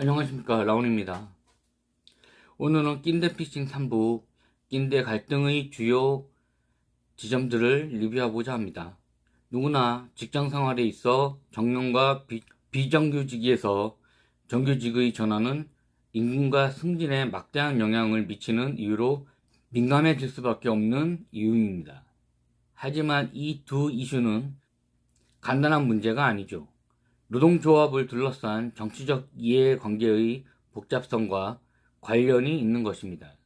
안녕하십니까 라온입니다. 오늘은 낀대 피싱 3부 낀대 갈등의 주요 지점들을 리뷰하고자 합니다. 누구나 직장 생활에 있어 정년과 비, 비정규직에서 정규직의 전환은 임금과 승진에 막대한 영향을 미치는 이유로 민감해질 수밖에 없는 이유입니다. 하지만 이 두 이슈는 간단한 문제가 아니죠. 노동조합을 둘러싼 정치적 이해관계의 복잡성과 관련이 있는 것입니다.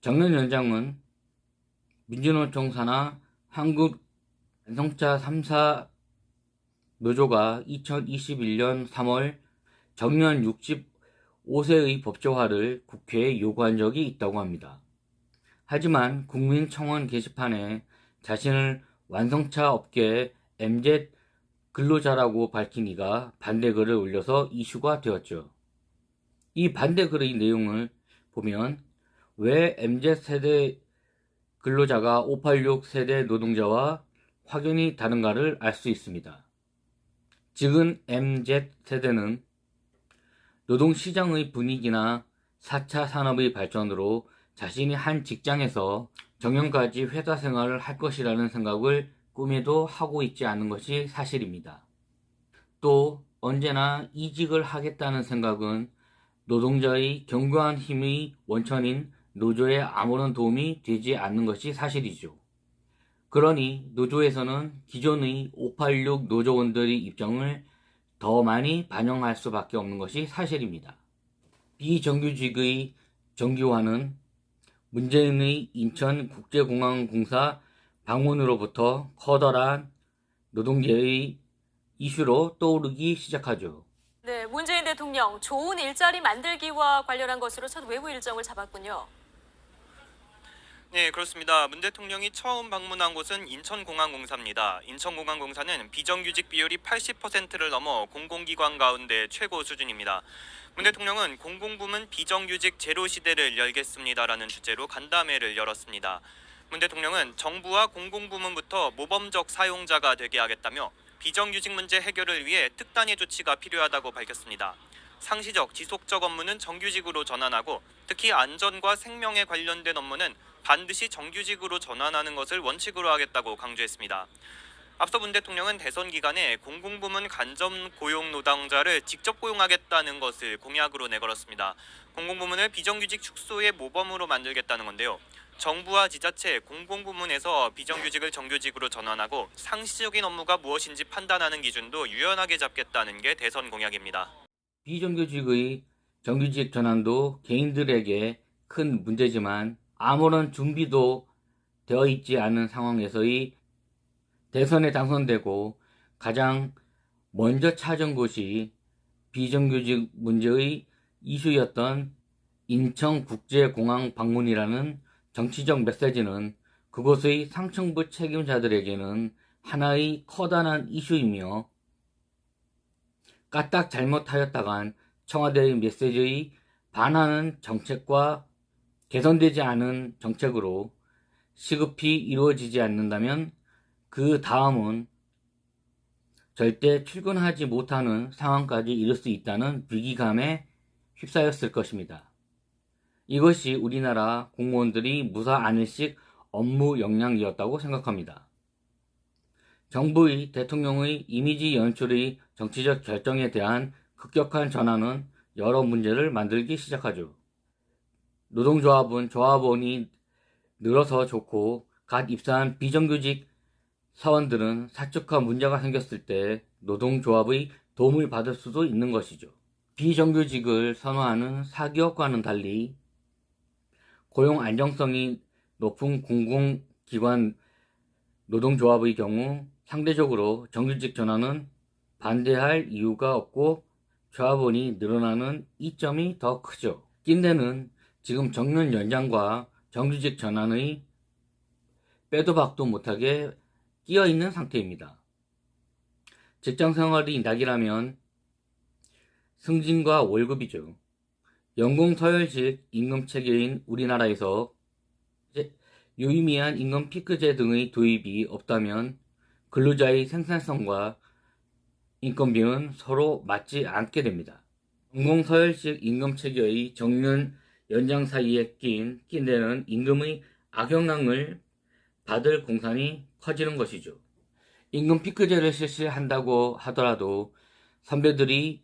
정년 연장은 민주노총 산하 한국 완성차 3사 노조가 2021년 3월 정년 65세의 법제화를 국회에 요구한 적이 있다고 합니다. 하지만 국민청원 게시판에 자신을 완성차 업계 MZ 근로자라고 밝힌 이가 반대글을 올려서 이슈가 되었죠. 이 반대글의 내용을 보면 왜 MZ세대 근로자가 586 세대 노동자와 확연히 다른가를 알 수 있습니다. 지금 MZ세대는 노동시장의 분위기나 4차 산업의 발전으로 자신이 한 직장에서 정년까지 회사 생활을 할 것이라는 생각을 꿈에도 하고 있지 않은 것이 사실입니다. 또 언제나 이직을 하겠다는 생각은 노동자의 견고한 힘의 원천인 노조에 아무런 도움이 되지 않는 것이 사실이죠. 그러니 노조에서는 기존의 586 노조원들의 입장을 더 많이 반영할 수밖에 없는 것이 사실입니다. 비정규직의 정규화는 문재인의 인천국제공항공사 방문으로부터 커다란 노동계의 이슈로 떠오르기 시작하죠. 네, 문재인 대통령 좋은 일자리 만들기와 관련한 것으로 첫 외부 일정을 잡았군요. 네, 그렇습니다. 문 대통령이 처음 방문한 곳은 인천공항공사입니다. 인천공항공사는 비정규직 비율이 80%를 넘어 공공기관 가운데 최고 수준입니다. 문 대통령은 공공부문 비정규직 제로 시대를 열겠습니다라는 주제로 간담회를 열었습니다. 문 대통령은 정부와 공공부문부터 모범적 사용자가 되게 하겠다며 비정규직 문제 해결을 위해 특단의 조치가 필요하다고 밝혔습니다. 상시적, 지속적 업무는 정규직으로 전환하고 특히 안전과 생명에 관련된 업무는 반드시 정규직으로 전환하는 것을 원칙으로 하겠다고 강조했습니다. 앞서 문 대통령은 대선 기간에 공공부문 간접 고용 노동자를 직접 고용하겠다는 것을 공약으로 내걸었습니다. 공공부문을 비정규직 축소의 모범으로 만들겠다는 건데요. 정부와 지자체, 공공부문에서 비정규직을 정규직으로 전환하고 상시적인 업무가 무엇인지 판단하는 기준도 유연하게 잡겠다는 게 대선 공약입니다. 비정규직의 정규직 전환도 개인들에게 큰 문제지만 아무런 준비도 되어 있지 않은 상황에서의 대선에 당선되고 가장 먼저 찾은 곳이 비정규직 문제의 이슈였던 인천국제공항 방문이라는 정치적 메시지는 그곳의 상층부 책임자들에게는 하나의 커다란 이슈이며 까딱 잘못하였다간 청와대의 메시지의 반하는 정책과 개선되지 않은 정책으로 시급히 이루어지지 않는다면 그 다음은 절대 출근하지 못하는 상황까지 이를 수 있다는 위기감에 휩싸였을 것입니다. 이것이 우리나라 공무원들이 무사 안일식 업무 역량이었다고 생각합니다. 정부의 대통령의 이미지 연출의 정치적 결정에 대한 급격한 전환은 여러 문제를 만들기 시작하죠. 노동조합은 조합원이 늘어서 좋고 갓 입사한 비정규직 사원들은 사측화 문제가 생겼을 때 노동조합의 도움을 받을 수도 있는 것이죠. 비정규직을 선호하는 사기업과는 달리 고용 안정성이 높은 공공기관 노동조합의 경우 상대적으로 정규직 전환은 반대할 이유가 없고 조합원이 늘어나는 이점이 더 크죠. 낀데는 지금 정년 연장과 정규직 전환의 빼도 박도 못하게 끼어 있는 상태입니다. 직장 생활이 낙이라면 승진과 월급이죠. 연공 서열식 임금 체계인 우리나라에서 유의미한 임금 피크제 등의 도입이 없다면 근로자의 생산성과 인건비는 서로 맞지 않게 됩니다. 공공서열식 임금 체계의 정년 연장 사이에 낀 낀데는 임금의 악영향을 받을 공산이 커지는 것이죠. 임금 피크제를 실시한다고 하더라도 선배들이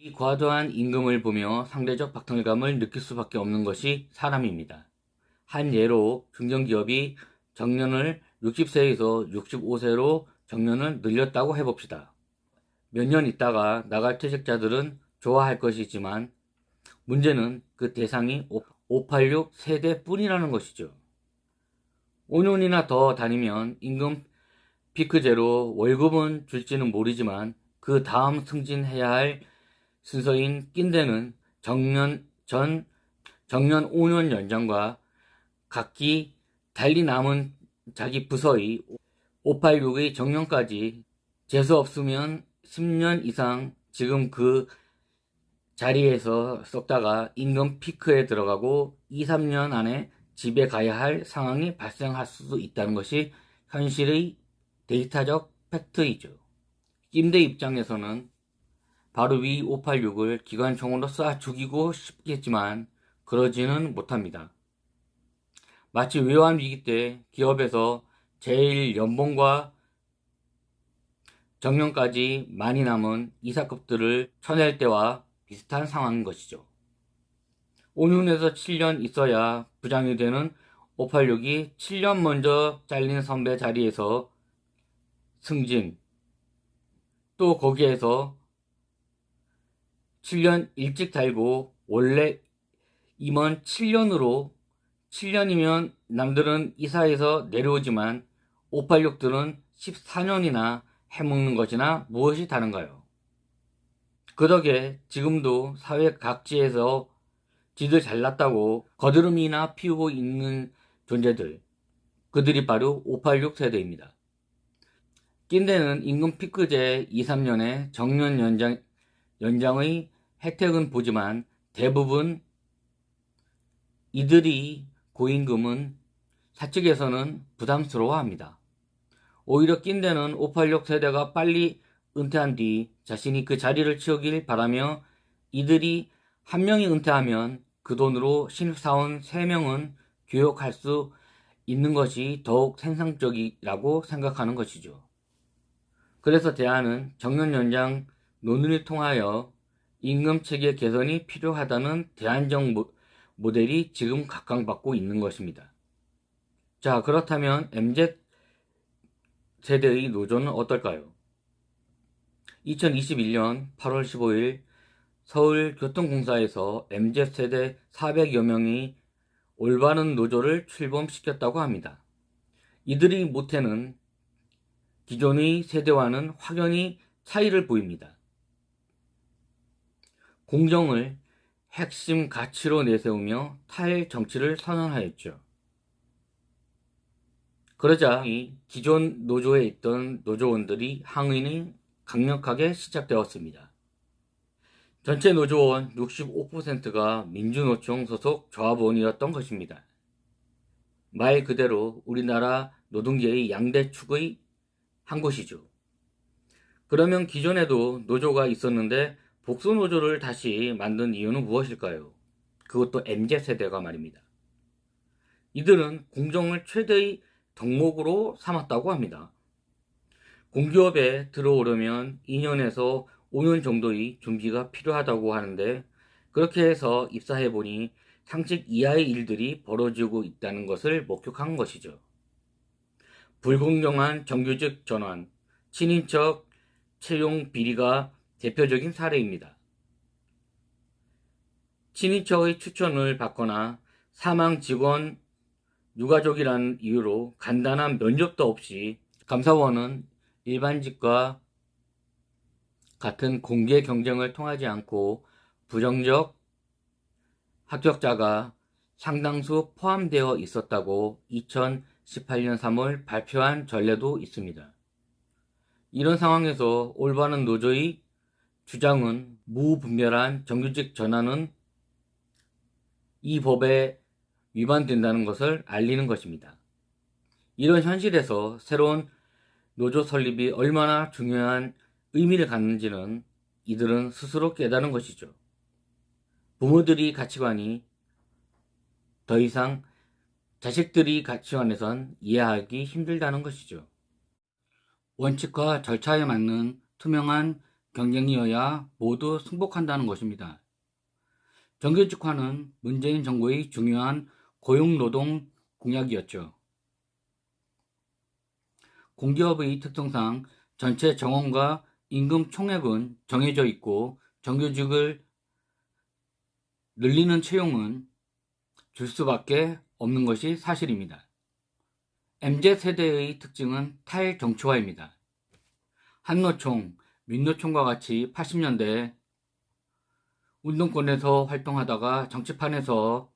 이 과도한 임금을 보며 상대적 박탈감을 느낄 수밖에 없는 것이 사람입니다. 한 예로 중견기업이 정년을 60세에서 65세로 정년을 늘렸다고 해봅시다. 몇 년 있다가 나갈 퇴직자들은 좋아할 것이지만 문제는 그 대상이 586 세대 뿐이라는 것이죠. 5년이나 더 다니면 임금 피크제로 월급은 줄지는 모르지만 그 다음 승진해야 할 순서인 낀데는 정년 전 정년 5년 연장과 각기 달리 남은 자기 부서의 586의 정년까지 재수 없으면 10년 이상 지금 그 자리에서 썩다가 임금 피크에 들어가고 2, 3년 안에 집에 가야 할 상황이 발생할 수도 있다는 것이 현실의 데이터적 팩트이죠. 임대 입장에서는 바로 위 586을 기관총으로 쏴 죽이고 싶겠지만 그러지는 못합니다. 마치 외환 위기 때 기업에서 제일 연봉과 정년까지 많이 남은 이사급들을 쳐낼 때와 비슷한 상황인 것이죠. 5년에서 7년 있어야 부장이 되는 586이 7년 먼저 잘린 선배 자리에서 승진, 또 거기에서 7년 일찍 달고 원래 임원 7년으로 7년이면 남들은 이사에서 내려오지만 586들은 14년이나 해먹는 것이나 무엇이 다른가요? 그 덕에 지금도 사회 각지에서 지들 잘났다고 거드름이나 피우고 있는 존재들, 그들이 바로 586 세대입니다. 낀데는 임금 피크제 2, 3년의 정년 연장, 연장의 혜택은 보지만 대부분 이들이 고임금은 사측에서는 부담스러워 합니다. 오히려 낀데는 586 세대가 빨리 은퇴한 뒤 자신이 그 자리를 채우길 바라며 이들이 한 명이 은퇴하면 그 돈으로 신입사원 3명은 교육할 수 있는 것이 더욱 생산적이라고 생각하는 것이죠. 그래서 대안은 정년 연장 논의를 통하여 임금 체계 개선이 필요하다는 대안적 모, 모델이 지금 각광받고 있는 것입니다. 자, 그렇다면 MZ 세대의 노조는 어떨까요? 2021년 8월 15일 서울교통공사에서 MZ세대 400여 명이 올바른 노조를 출범시켰다고 합니다. 이들의 모태는 기존의 세대와는 확연히 차이를 보입니다. 공정을 핵심 가치로 내세우며 탈정치를 선언하였죠. 그러자 이 기존 노조에 있던 노조원들이 항의는 강력하게 시작되었습니다. 전체 노조원 65%가 민주노총 소속 조합원이었던 것입니다. 말 그대로 우리나라 노동계의 양대 축의 한 곳이죠. 그러면 기존에도 노조가 있었는데 복수 노조를 다시 만든 이유는 무엇일까요? 그것도 MZ세대가 말입니다. 이들은 공정을 최대의 덕목으로 삼았다고 합니다. 공기업에 들어오려면 2년에서 5년 정도의 준비가 필요하다고 하는데 그렇게 해서 입사해보니 상식 이하의 일들이 벌어지고 있다는 것을 목격한 것이죠. 불공정한 정규직 전환, 친인척 채용 비리가 대표적인 사례입니다. 친인척의 추천을 받거나 사망 직원 유가족이라는 이유로 간단한 면접도 없이 감사원은 일반직과 같은 공개 경쟁을 통하지 않고 부정적 합격자가 상당수 포함되어 있었다고 2018년 3월 발표한 전례도 있습니다. 이런 상황에서 올바른 노조의 주장은 무분별한 정규직 전환은 이 법에 위반된다는 것을 알리는 것입니다. 이런 현실에서 새로운 노조 설립이 얼마나 중요한 의미를 갖는지는 이들은 스스로 깨달은 것이죠. 부모들이 가치관이 더 이상 자식들이 가치관에선 이해하기 힘들다는 것이죠. 원칙과 절차에 맞는 투명한 경쟁이어야 모두 승복한다는 것입니다. 정규직화는 문재인 정부의 중요한 고용노동 공약이었죠. 공기업의 특성상 전체 정원과 임금 총액은 정해져 있고 정규직을 늘리는 채용은 줄 수밖에 없는 것이 사실입니다. MZ세대의 특징은 탈정치화입니다. 한노총, 민노총과 같이 80년대 운동권에서 활동하다가 정치판에서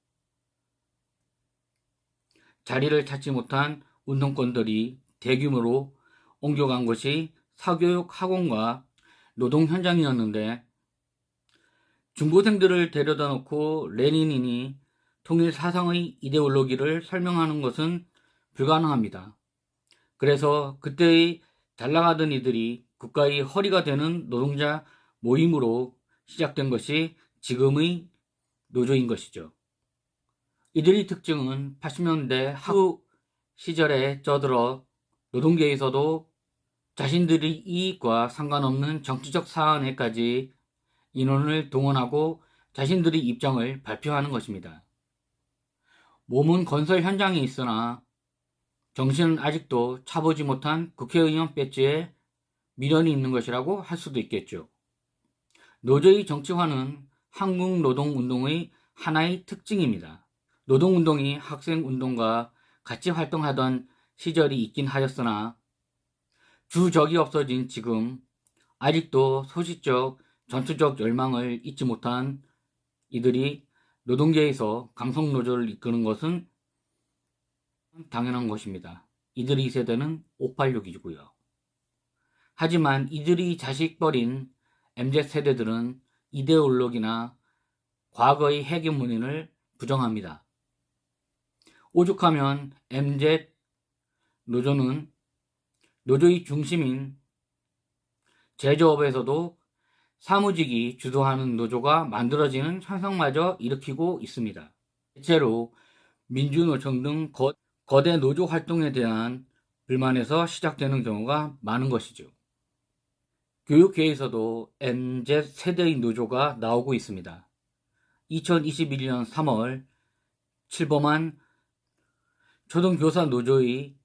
자리를 찾지 못한 운동권들이 대규모로 옮겨간 것이 사교육 학원과 노동 현장이었는데 중고생들을 데려다 놓고 레닌이 통일 사상의 이데올로기를 설명하는 것은 불가능합니다. 그래서 그때의 잘 나가던 이들이 국가의 허리가 되는 노동자 모임으로 시작된 것이 지금의 노조인 것이죠. 이들의 특징은 80년대 하후 시절에 쩌들어 노동계에서도 자신들의 이익과 상관없는 정치적 사안에까지 인원을 동원하고 자신들의 입장을 발표하는 것입니다. 몸은 건설 현장에 있으나 정신은 아직도 차보지 못한 국회의원 배지에 미련이 있는 것이라고 할 수도 있겠죠. 노조의 정치화는 한국 노동운동의 하나의 특징입니다. 노동운동이 학생운동과 같이 활동하던 시절이 있긴 하였으나 주적이 없어진 지금 아직도 소시적 전투적 열망을 잊지 못한 이들이 노동계에서 강성노조를 이끄는 것은 당연한 것입니다. 이들의 세대는 586이고요. 하지만 이들이 자식 버린 MZ세대들은 이데올로기나 과거의 해계문인을 부정합니다. 오죽하면 MZ 노조는 노조의 중심인 제조업에서도 사무직이 주도하는 노조가 만들어지는 현상마저 일으키고 있습니다. 대체로 민주노총 등 거, 거대 노조 활동에 대한 불만에서 시작되는 경우가 많은 것이죠. 교육계에서도 MZ 세대의 노조가 나오고 있습니다. 2021년 3월 7범한 초등교사 노조의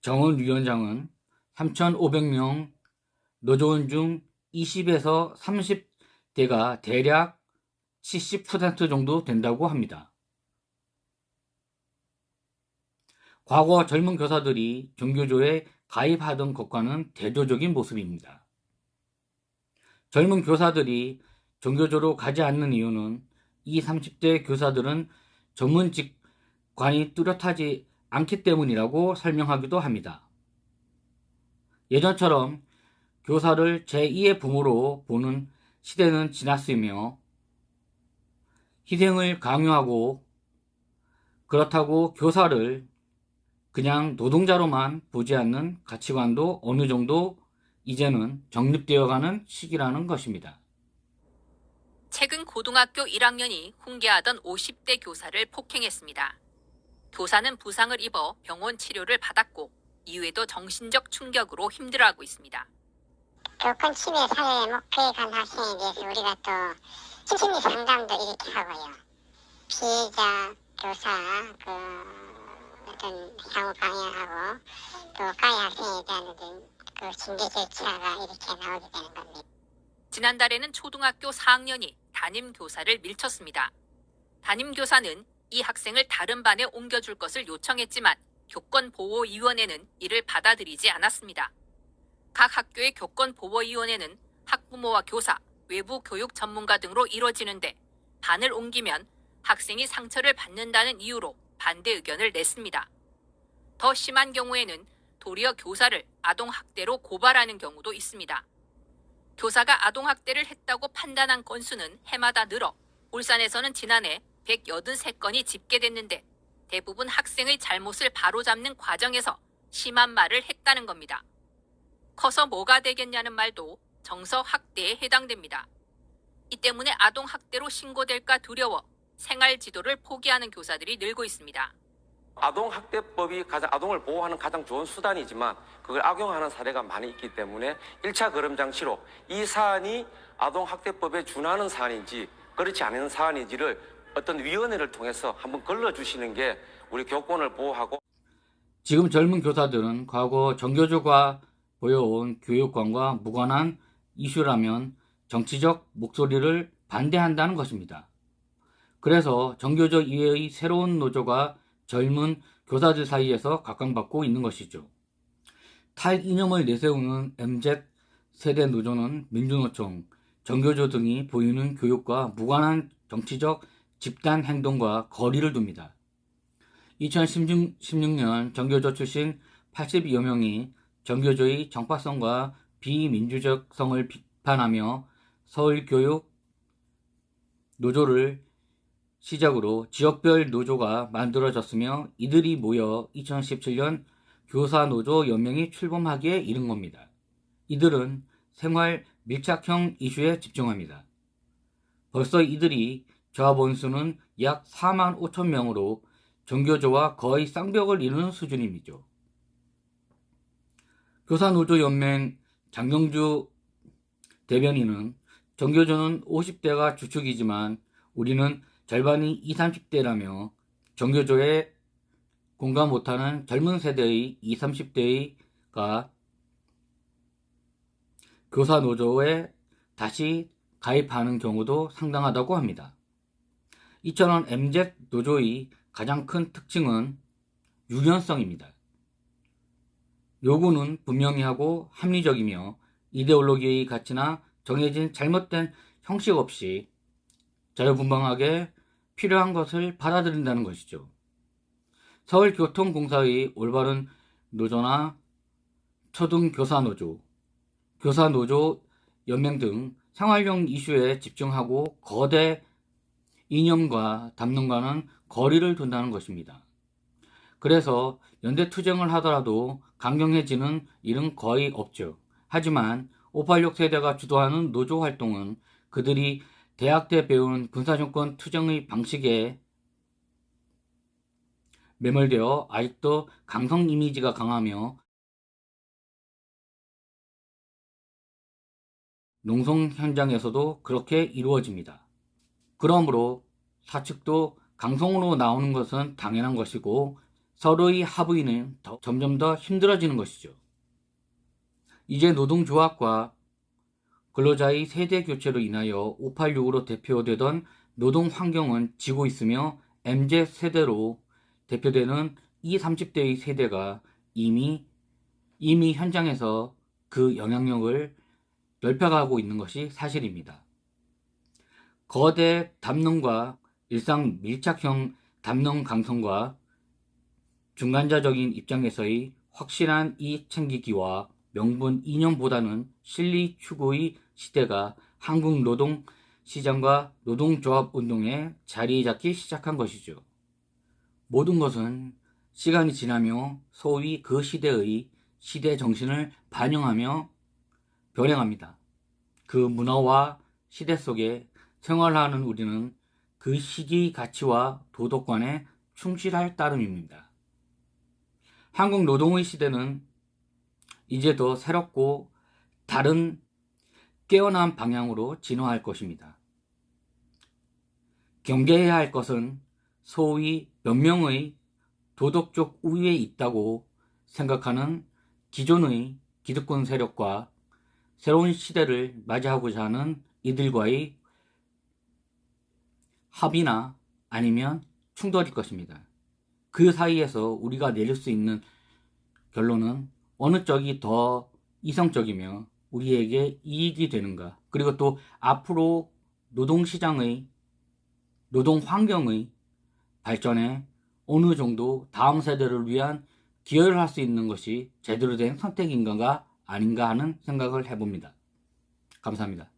정원 위원장은 3,500명 노조원 중 20에서 30대가 대략 70% 정도 된다고 합니다. 과거 젊은 교사들이 종교조에 가입하던 것과는 대조적인 모습입니다. 젊은 교사들이 종교조로 가지 않는 이유는 이 30대 교사들은 전문 직관이 뚜렷하지 않기 때문이라고 설명하기도 합니다. 예전처럼 교사를 제2의 부모로 보는 시대는 지났으며 희생을 강요하고 그렇다고 교사를 그냥 노동자로만 보지 않는 가치관도 어느 정도 이제는 정립되어가는 시기라는 것입니다. 최근 고등학교 1학년이 훈계하던 50대 교사를 폭행했습니다. 교사는 부상을 입어 병원 치료를 받았고 이후에도 정신적 충격으로 힘들어하고 있습니다. 교권 침해 사회 목표에 간 학생에 대해서 우리가 또 심리 상담도 이렇게 하고요. 피해자, 교사, 그 어떤 향후 방향하고 또 가해 학생에 대한 그 징계 절차가 이렇게 나오게 되는 겁니다. 지난달에는 초등학교 4학년이 담임 교사를 밀쳤습니다. 담임 교사는 이 학생을 다른 반에 옮겨줄 것을 요청했지만 교권보호위원회는 이를 받아들이지 않았습니다. 각 학교의 교권보호위원회는 학부모와 교사, 외부 교육 전문가 등으로 이뤄지는데 반을 옮기면 학생이 상처를 받는다는 이유로 반대 의견을 냈습니다. 더 심한 경우에는 도리어 교사를 아동학대로 고발하는 경우도 있습니다. 교사가 아동학대를 했다고 판단한 건수는 해마다 늘어 울산에서는 지난해 183건이 집계됐는데 대부분 학생의 잘못을 바로잡는 과정에서 심한 말을 했다는 겁니다. 커서 뭐가 되겠냐는 말도 정서 학대에 해당됩니다. 이 때문에 아동 학대로 신고될까 두려워 생활 지도를 포기하는 교사들이 늘고 있습니다. 아동학대법이 가장 아동을 보호하는 가장 좋은 수단이지만 그걸 악용하는 사례가 많이 있기 때문에 1차 걸음장치로 이 사안이 아동학대법에 준하는 사안인지 그렇지 않은 사안인지를 어떤 위원회를 통해서 한번 걸러주시는 게 우리 교권을 보호하고 지금 젊은 교사들은 과거 정교조가 보여온 교육관과 무관한 이슈라면 정치적 목소리를 반대한다는 것입니다. 그래서 정교조 이외의 새로운 노조가 젊은 교사들 사이에서 각광받고 있는 것이죠. 탈이념을 내세우는 MZ 세대 노조는 민주노총, 정교조 등이 보이는 교육과 무관한 정치적 집단 행동과 거리를 둡니다. 2016년 정교조 출신 80여 명이 정교조의 정파성과 비민주적성을 비판하며 서울교육 노조를 시작으로 지역별 노조가 만들어졌으며 이들이 모여 2017년 교사노조 연맹이 출범하기에 이른 겁니다. 이들은 생활 밀착형 이슈에 집중합니다. 벌써 이들이 조합원 수는 약 4만 5천 명으로 정교조와 거의 쌍벽을 이루는 수준입니다. 교사노조연맹 장경주 대변인은 정교조는 50대가 주축이지만 우리는 절반이 20, 30대라며 정교조에 공감 못하는 젊은 세대의 20, 30대가 교사 노조에 다시 가입하는 경우도 상당하다고 합니다. 이처럼 MZ 노조의 가장 큰 특징은 유연성입니다. 요구는 분명히 하고 합리적이며 이데올로기의 가치나 정해진 잘못된 형식 없이 자유분방하게 필요한 것을 받아들인다는 것이죠. 서울교통공사의 올바른 노조나 초등교사노조, 교사노조 연맹 등 생활용 이슈에 집중하고 거대 이념과 담론과는 거리를 둔다는 것입니다. 그래서 연대 투쟁을 하더라도 강경해지는 일은 거의 없죠. 하지만 586 세대가 주도하는 노조 활동은 그들이 대학 때 배운 군사정권 투쟁의 방식에 매몰되어 아직도 강성 이미지가 강하며 농성 현장에서도 그렇게 이루어집니다. 그러므로 사측도 강성으로 나오는 것은 당연한 것이고 서로의 합의는 더- 점점 더 힘들어지는 것이죠. 이제 노동조합과 근로자의 세대 교체로 인하여 586으로 대표되던 노동 환경은 지고 있으며 MZ 세대로 대표되는 20, 30대의 세대가 이미 이미 현장에서 그 영향력을 넓혀가고 있는 것이 사실입니다. 거대 담론과 일상 밀착형 담론 강성과 중간자적인 입장에서의 확실한 이익 챙기기와 명분 이념보다는 실리 추구의 시대가 한국 노동 시장과 노동조합 운동에 자리 잡기 시작한 것이죠. 모든 것은 시간이 지나며 소위 그 시대의 시대 정신을 반영하며 변해갑니다. 그 문화와 시대 속에 생활하는 우리는 그 시기 가치와 도덕관에 충실할 따름입니다. 한국 노동의 시대는 이제 더 새롭고 다른 깨어난 방향으로 진화할 것입니다. 경계해야 할 것은 소위 몇 명의 도덕적 우위에 있다고 생각하는 기존의 기득권 세력과 새로운 시대를 맞이하고자 하는 이들과의 합의나 아니면 충돌일 것입니다. 그 사이에서 우리가 내릴 수 있는 결론은 어느 쪽이 더 이성적이며 우리에게 이익이 되는가. 그리고 또 앞으로 노동시장의, 노동 환경의 발전에 어느 정도 다음 세대를 위한 기여를 할 수 있는 것이 제대로 된 선택인가가 아닌가 하는 생각을 해봅니다. 감사합니다.